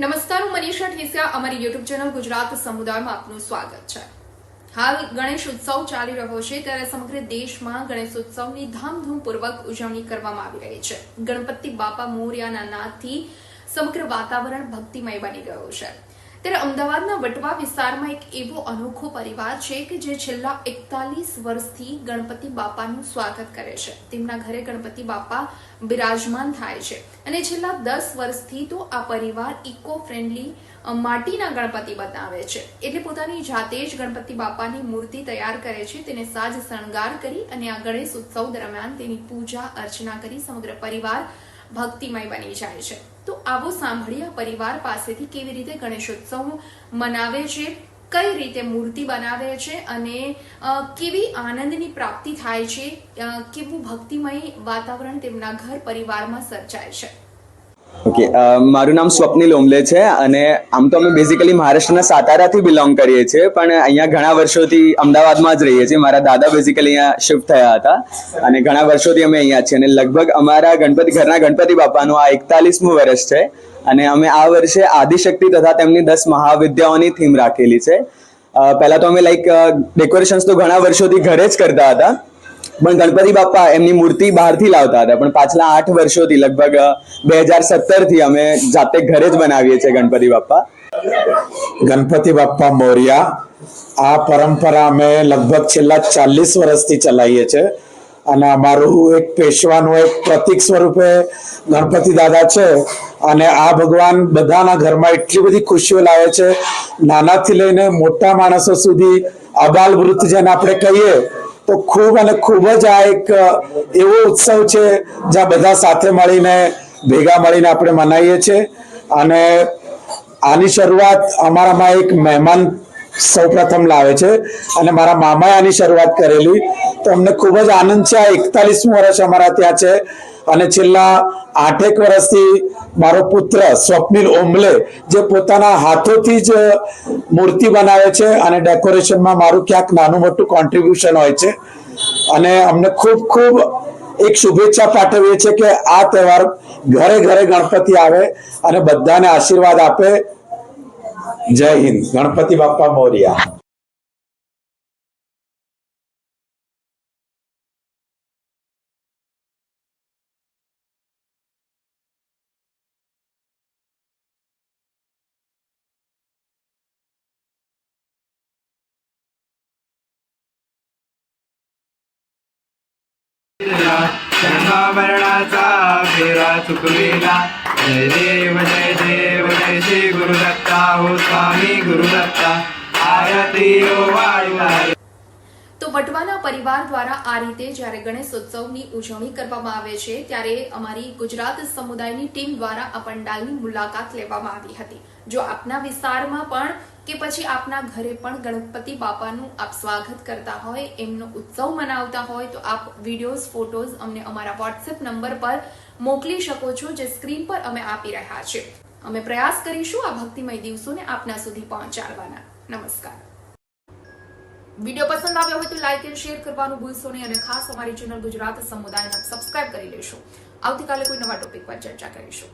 નમસ્કાર, હું મનીષા ઠેસિયા અમારી યુટ્યુબ ચેનલ ગુજરાત સમુદાયમાં આપનું સ્વાગત છે. હાલ ગણેશ ઉત્સવ ચાલી રહ્યો છે, ત્યારે સમગ્ર દેશમાં ગણેશ ઉત્સવની ધામધૂમપૂર્વક ઉજવણી કરવામાં આવી રહી છે. ગણપતિ બાપા મોર્યાના નાદથી સમગ્ર વાતાવરણ ભક્તિમય બની ગયું છે. ત્યારે અમદાવાદના વટવા વિસ્તારમાં એક એવો અનોખો પરિવાર છે કે જે છેલ્લા એકતાલીસ વર્ષથી ગણપતિ બાપાનું સ્વાગત કરે છે. તેમના ઘરે ગણપતિ બાપા બિરાજમાન થાય છે. અને છેલ્લા દસ વર્ષથી તો આ પરિવાર ઇકો ફ્રેન્ડલી માટીના ગણપતિ બનાવે છે. એટલે પોતાની જાતે જ ગણપતિ બાપાની મૂર્તિ તૈયાર કરે છે. તેને સાજ શણગાર કરી અને આ ગણેશ ઉત્સવ દરમિયાન તેની પૂજા અર્ચના કરી સમગ્ર પરિવાર ભક્તિમય બની જાય છે. તો આવો સાંભળીએ પરિવાર પાસેથી કેવી રીતે ગણેશોત્સવ મનાવે છે, કઈ રીતે મૂર્તિ બનાવે છે અને કેવી આનંદની પ્રાપ્તિ થાય છે કેવું ભક્તિમય વાતાવરણ તેમના ઘર પરિવારમાં સર્જાય છે. ઓકે મારું નામ સ્વપ્નિલ ઓમલે છે અને આમ તો અમે બેઝિકલી મહારાષ્ટ્રના સાતારાથી બિલોંગ કરીએ છીએ, પણ અહીંયા ઘણા વર્ષોથી અમદાવાદમાં જ રહીએ છીએ. મારા દાદા બેઝિકલી અહીંયા શિફ્ટ થયા હતા અને ઘણા વર્ષોથી અમે અહીંયા છીએ. અને લગભગ અમારા ગણપતિ, ઘરના ગણપતિ બાપાનું આ એકતાલીસમું વર્ષ છે અને અમે આ વર્ષે આદિશક્તિ તથા તેમની દસ મહાવિદ્યાઓની થીમ રાખેલી છે. પહેલાં તો અમે લાઈક ડેકોરેશન્સ તો ઘણા વર્ષોથી ઘરે જ કરતા હતા પણ ગણપતિ બાપા એમની મૂર્તિ બહારથી લાવતા હતા. પણ પાછલા આઠ વર્ષોથી, લગભગ બે હજાર સત્તરથી અમે જાતે ઘરે જ બનાવીએ છીએ ગણપતિ બાપા ગણપતિ બાપ્પા મોર્યા, આ પરંપરા અમે લગભગ છેલ્લા ચાલીસ વર્ષથી ચલાવીએ છીએ. અને અમારું એક પેશવાનું એક પ્રતિક સ્વરૂપે ગણપતિ દાદા છે. અને આ ભગવાન બધાના ઘરમાં એટલી બધી ખુશીઓ લાવે છે. નાનાથી લઈને મોટા માણસો સુધી અબાલ વૃદ્ધ જેને આપણે કહીએ તો ખૂબ અને ખૂબ જ આ એક એવો ઉત્સવ છે, જ્યાં બધા સાથે મળીને, ભેગા મળીને આપણે મનાવીએ છીએ. અને આની શરૂઆત અમારામાં એક મહેમાન સૌપ્રથમ લાવે છે અને મારા મામાએ આની શરૂઆત કરેલી. તો અમને ખૂબ જ આનંદ છે. આ એકતાલીસમું વર્ષ અમારા ત્યાં છે અને છેલ્લા આઠેક વર્ષથી મારો પુત્ર સ્વપ્નિલ ઓમલે જે પોતાના હાથોથી જ મૂર્તિ બનાવે છે અને ડેકોરેશનમાં મારું ક્યાંક નાનું મોટું કોન્ટ્રીબ્યુશન હોય છે. અને અમને ખૂબ ખૂબ એક શુભેચ્છા પાઠવીએ છીએ કે આ તહેવાર ઘરે ઘરે ગણપતિ આવે અને બધાને આશીર્વાદ આપે. जय हिंद गणपती बाप्पा मोर्या. चंद्राभरणाचा फेरा चुकविला. जय देव जय देव. જય શ્રી ગુરુદત્તા હો સ્વામી ગુરુદત્તા આરતીઓ વાળી તો વટવાના પરિવાર દ્વારા આ રીતે જ્યારે ગણેશ ઉત્સવની ઉજવણી કરવામાં આવે છે, ત્યારે અમારી ગુજરાત સમુદાયની ટીમ દ્વારા આ પંડાલની મુલાકાત લેવામાં આવી હતી. જો આપના વિસ્તારમાં પણ કે પછી આપના ઘરે પણ ગણપતિ બાપાનું આપ સ્વાગત કરતા હોય, એમનો ઉત્સવ મનાવતા હોય, તો આપ વિડીયોઝ, ફોટોઝ અમને અમારા વોટ્સએપ નંબર પર મોકલી શકો છો, જે સ્ક્રીન પર અમે આપી રહ્યા છીએ. અમે પ્રયાસ કરીશું આ ભક્તિમય દિવસોને આપના સુધી પહોંચાડવાના. નમસ્કાર. વીડિયો પસંદ આવ્યો હોય તો લાઇક એન્ડ શેર કરવાનું ભૂલશો નહીં અને ખાસ અમારી ચેનલ ગુજરાત સમુદાયને સબસ્ક્રાઇબ કરી લેશો. આવતીકાલે કોઈ નવા ટોપિક પર ચર્ચા કરીશું.